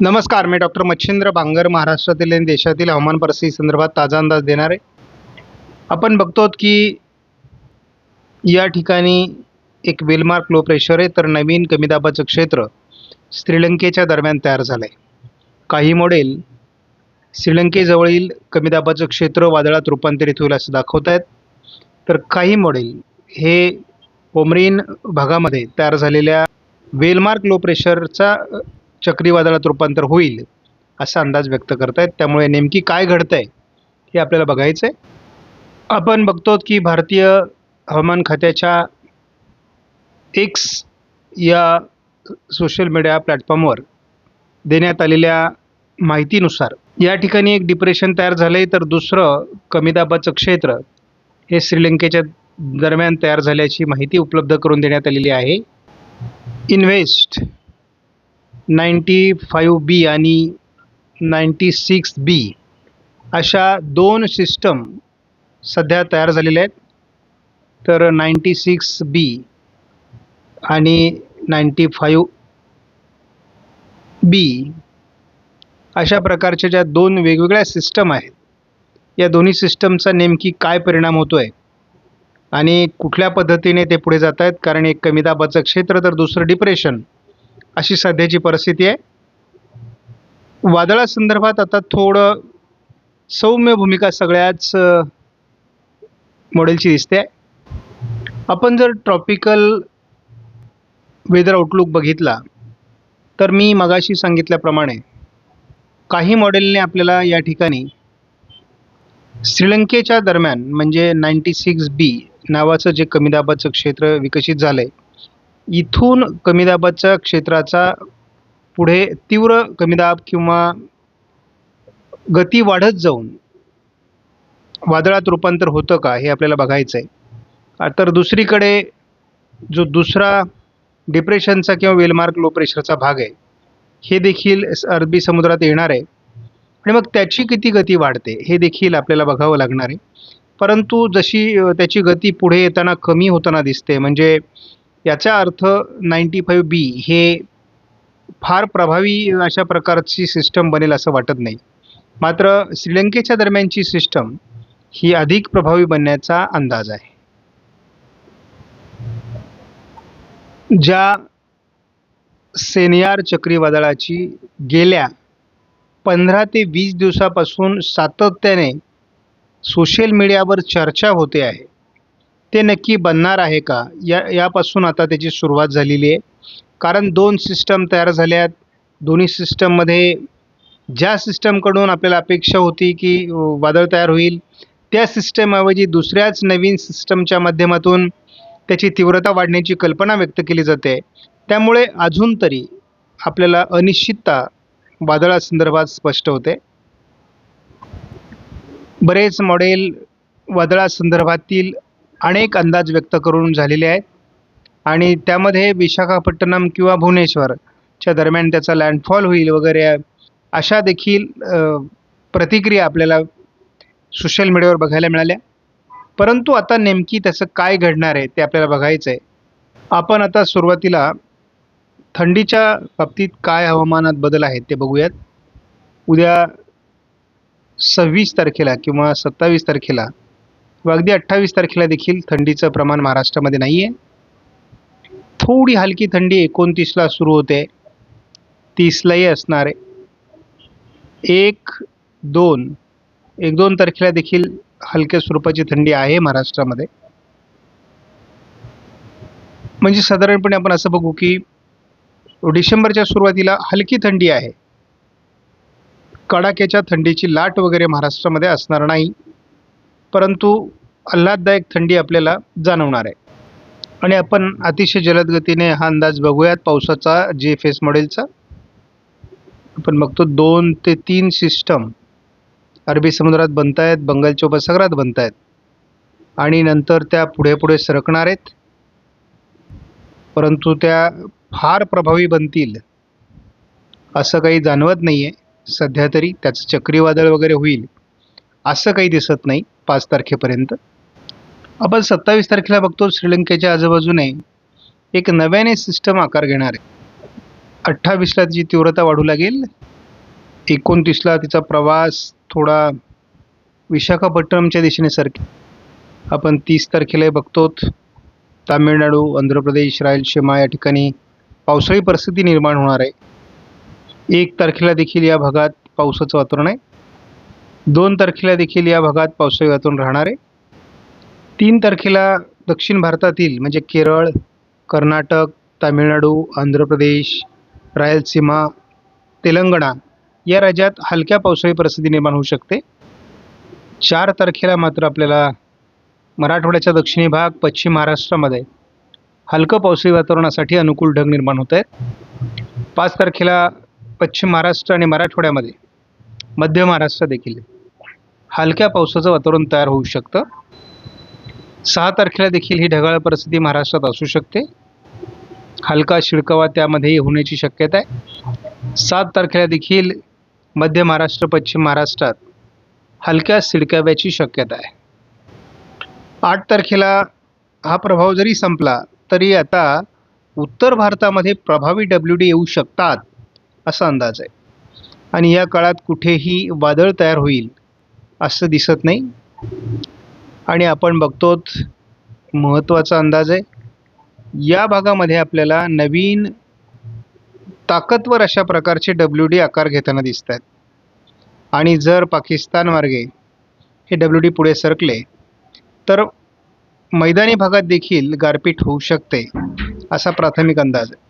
नमस्कार मी डॉक्टर मच्छिंद्र बांगर महाराष्ट्रातील आणि देशातील हवामान परिस्थिती संदर्भात ताजा अंदाज देणार. आहे आपण बघतो की या ठिकाणी एक वेलमार्क लो प्रेशर आहे तर नवीन कमी दाबाचं क्षेत्र श्रीलंकेच्या दरम्यान तयार झालं आहे काही मॉडेल श्रीलंकेजवळील कमी दाबाचं क्षेत्र वादळात रूपांतरित होईल असं दाखवत आहेत तर काही मॉडेल हे ओमरीन भागामध्ये तयार झालेल्या वेलमार्क लो प्रेशरचा चक्रीवादळात रूपांतर होईल असा अंदाज व्यक्त करतायत. त्यामुळे नेमकी काय घडतं आहे हे आपल्याला बघायचं आहे आपण बघतो की भारतीय हवामान खात्याच्या एक्स या सोशल मीडिया प्लॅटफॉर्मवर देण्यात आलेल्या माहितीनुसार या ठिकाणी एक डिप्रेशन तयार झालं आहे तर दुसरं कमी दाबाचं क्षेत्र हे श्रीलंकेच्या दरम्यान तयार झाल्याची माहिती उपलब्ध करून देण्यात आलेली आहे. इन्व्हेस्ट नाईंटी फाईव्ह बी आणि नाईंटी सिक्स बी अशा दोन सिस्टम सध्या तयार झालेल्या आहेत. तर नाईंटी सिक्स बी आणि नाईंटी फाईव्ह बी अशा प्रकारच्या ज्या दोन वेगवेगळ्या सिस्टम आहेत या दोन्ही सिस्टमचा नेमकी काय परिणाम होतो आहे आणि कुठल्या पद्धतीने ते पुढे जात आहेत कारण एक कमी दाबाचं क्षेत्र तर दुसरं डिप्रेशन अशी सध्याची परिस्थिती आहे. वादळासंदर्भात आता थोडं सौम्य भूमिका सगळ्याच मॉडेलची दिसते. आहे आपण जर ट्रॉपिकल वेदर आउटलुक बघितला तर मी मगाशी सांगितल्याप्रमाणे काही मॉडेलने आपल्याला या ठिकाणी श्रीलंकेच्या दरम्यान म्हणजे नाईंटी सिक्स बी नावाचं जे कमी दाबाचं क्षेत्र विकसित झालं आहे इथून कमी दाबाच्या क्षेत्राचा पुढे तीव्र कमी दाब किंवा गती वाढत जाऊन वादळात रूपांतर होतं का हे आपल्याला बघायचं आहे. तर दुसरीकडे जो दुसरा डिप्रेशनचा किंवा वेलमार्क लो प्रेशरचा भाग आहे हे देखील अरबी समुद्रात येणार आहे. आणि मग त्याची किती गती वाढते हे देखील आपल्याला बघावं लागणार आहे. परंतु जशी त्याची गती पुढे येताना कमी होताना दिसते म्हणजे याचा अर्थ नाईंटी फाईव्ह बी हे फार प्रभावी अशा प्रकारची सिस्टम बनेल असं वाटत नाही. मात्र श्रीलंकेच्या दरम्यानची सिस्टम ही अधिक प्रभावी बनण्याचा अंदाज आहे. ज्या सेनियार चक्रीवादळाची गेल्या पंधरा ते वीस दिवसापासून सातत्याने सोशल मीडियावर चर्चा होते आहे ते नक्की बनणार आहे का? या यापासून आता त्याची सुरुवात झालेली आहे. कारण दोन सिस्टम तयार झाल्या आहेत दोन्ही सिस्टममध्ये ज्या सिस्टमकडून आपल्याला अपेक्षा होती की वादळ तयार होईल त्या सिस्टमऐवजी दुसऱ्याच नवीन सिस्टमच्या माध्यमातून त्याची तीव्रता वाढण्याची कल्पना व्यक्त केली जाते. त्यामुळे अजून तरी आपल्याला अनिश्चितता वादळासंदर्भात स्पष्ट होते. बरेच मॉडेल वादळासंदर्भातील अनेक अंदाज व्यक्त करून झालेले आहेत. आणि त्यामध्ये विशाखापट्टणम किंवा भुवनेश्वरच्या दरम्यान त्याचा लँडफॉल होईल वगैरे अशा देखील प्रतिक्रिया आपल्याला सोशल मीडियावर बघायला मिळाल्या. परंतु आता नेमकी त्याचं काय घडणार आहे ते आपल्याला बघायचं आहे आपण आता सुरुवातीला थंडीच्या बाबतीत काय हवामानात बदल आहेत ते बघूयात. उद्या सव्वीस तारखेला किंवा सत्तावीस तारखेला व अगदी अठ्ठावीस तारखेला देखील थंडीचं प्रमाण महाराष्ट्रामध्ये नाही आहे थोडी हलकी थंडी एकोणतीसला सुरू होते. तीसलाही असणार आहे. एक दोन एक दोन तारखेला देखील हलक्या स्वरूपाची थंडी आहे महाराष्ट्रामध्ये. म्हणजे साधारणपणे आपण असं बघू की डिसेंबरच्या सुरुवातीला हलकी थंडी आहे. कडाक्याच्या थंडीची लाट वगैरे महाराष्ट्रामध्ये असणार नाही. परंतु आल्हाददायक थंडी आपल्याला जाणवणार आहे. आणि आपण अतिशय जलद गतीने हा अंदाज बघूयात पावसाचा जे एफ एस मॉडेलचा आपण बघतो दोन ते तीन सिस्टम अरबी समुद्रात बनत आहेत बंगालच्या उपसागरात बनत आहेत आणि नंतर त्या पुढे पुढे सरकणार आहेत. परंतु त्या फार प्रभावी बनतील असं काही जाणवत नाही आहे सध्या तरी त्याचं चक्रीवादळ वगैरे होईल. असं काही दिसत नाही पाच तारखेपर्यंत. आपण सत्तावीस तारखेला बघतो श्रीलंकेच्या आजूबाजूने एक नव्याने सिस्टम आकार घेणार आहे. अठ्ठावीसला तिची तीव्रता वाढू लागेल. एकोणतीसला तिचा प्रवास थोडा विशाखापट्टणमच्या दिशेने सरके आपण तीस तारखेला बघतो तामिळनाडू आंध्र प्रदेश रायलसीमा या ठिकाणी पावसाळी परिस्थिती निर्माण होणार आहे. एक तारखेला देखील या भागात पावसाचं वातावरण आहे. दोन तारखेला देखील या भागात पावसाळी वातावरण राहणार आहे. तीन तारखेला दक्षिण भारतातील म्हणजे केरळ कर्नाटक तामिळनाडू आंध्र प्रदेश रायलसीमा तेलंगणा या राज्यात हलक्या पावसाळी परिस्थिती निर्माण होऊ शकते. चार तारखेला मात्र आपल्याला मराठवाड्याचा दक्षिणी भाग पश्चिम महाराष्ट्रामध्ये हलकं पावसाळी वातावरणासाठी अनुकूल ढग निर्माण होत आहेत. पाच तारखेला पश्चिम महाराष्ट्र आणि मराठवाड्यामध्ये मध्य महाराष्ट्र देखील हलक्या पावसाचं वातावरण तयार होऊ शकतं. सहा तारखेला देखील ही ढगाळ परिस्थिती महाराष्ट्रात असू शकते. हलका शिडकावा त्यामध्ये होण्याची शक्यता आहे. सात तारखेला देखील मध्य महाराष्ट्र पश्चिम महाराष्ट्रात हलक्या सिडकाव्याची शक्यता आहे. आठ तारखेला हा प्रभाव जरी संपला तरी आता उत्तर भारतामध्ये प्रभावी डब्ल्यू डी येऊ शकतात असा अंदाज आहे. आणि या काळात कुठेही वादळ तयार होईल असं दिसत नाही. आणि आपण बघतो महत्त्वाचा अंदाज आहे. या भागामध्ये आपल्याला नवीन ताकदवर अशा प्रकारचे डब्ल्यू डी आकार घेताना दिसत आहेत आणि जर पाकिस्तान मार्गे हे डब्ल्यू डी पुढे सरकले तर मैदानी भागात देखील गारपीट होऊ शकते असा प्राथमिक अंदाज आहे.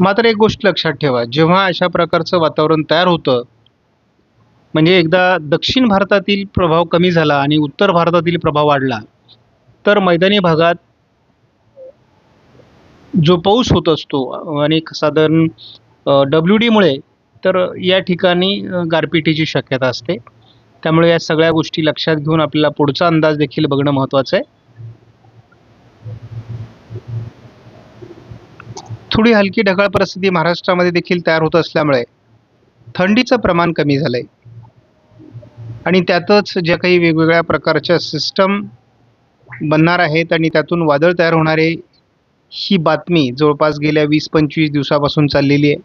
मात्र एक गोष्ट लक्षात ठेवा जेव्हा अशा प्रकारचं वातावरण तयार होतं म्हणजे एकदा दक्षिण भारतातील प्रभाव कमी झाला आणि उत्तर भारतातील प्रभाव वाढला तर मैदानी भागात जो पाऊस होत असतो आणि साधारण डब्ल्यू डीमुळे तर या ठिकाणी गारपिटीची शक्यता असते. त्यामुळे या सगळ्या गोष्टी लक्षात घेऊन आपल्याला पुढचा अंदाज देखील बघणं महत्त्वाचं आहे. थोडी हलकी ढगाळ परिस्थिती महाराष्ट्रामध्ये देखील तयार होत असल्यामुळे थंडीचं प्रमाण कमी झालं आहे आणि त्यातच ज्या काही वेगवेगळ्या प्रकारच्या सिस्टम बनणार आहेत आणि त्यातून वादळ तयार होणारे ही बातमी जवळपास गेल्या वीस पंचवीस दिवसापासून चाललेली आहे.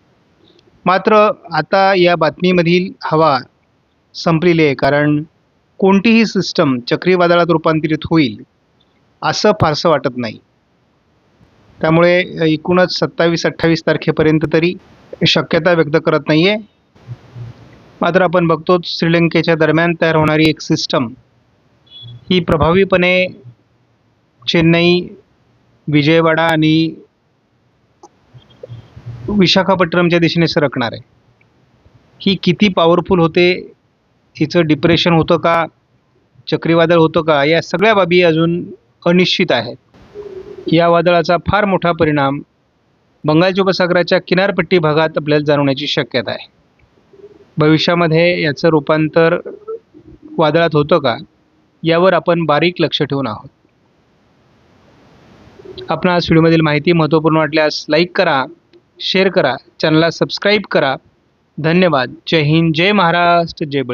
मात्र आता या बातमीमधील हवा संपलेली आहे कारण कोणतीही सिस्टम चक्रीवादळात रूपांतरित होईल असं फारसं वाटत नाही. त्यामुळे एकूणच सत्तावीस अठ्ठावीस तारखेपर्यंत तरी शक्यता व्यक्त करत नाही आहे मात्र आपण बघतो श्रीलंकेच्या दरम्यान तयार होणारी एक सिस्टम ही प्रभावीपणे चेन्नई विजयवाडा आणि विशाखापट्टणमच्या दिशेने सरकणार आहे. ही किती पॉवरफुल होते हिचं डिप्रेशन होतं का चक्रीवादळ होतं का या सगळ्या बाबी अजून अनिश्चित आहेत. या वादळाचा फार मोठा परिणाम बंगालच्या उपसागराच्या किनारपट्टी भागात आपल्याला जाणवण्याची शक्यता आहे. भविष्यामध्ये याचं रूपांतर वादळात होतं का? यावर आपण बारीक लक्ष ठेवून आहोत. आपणास व्हिडिओमधील माहिती महत्त्वपूर्ण वाटल्यास लाईक करा शेअर करा चॅनलला सबस्क्राईब करा. धन्यवाद. जय हिंद जय महाराष्ट्र जय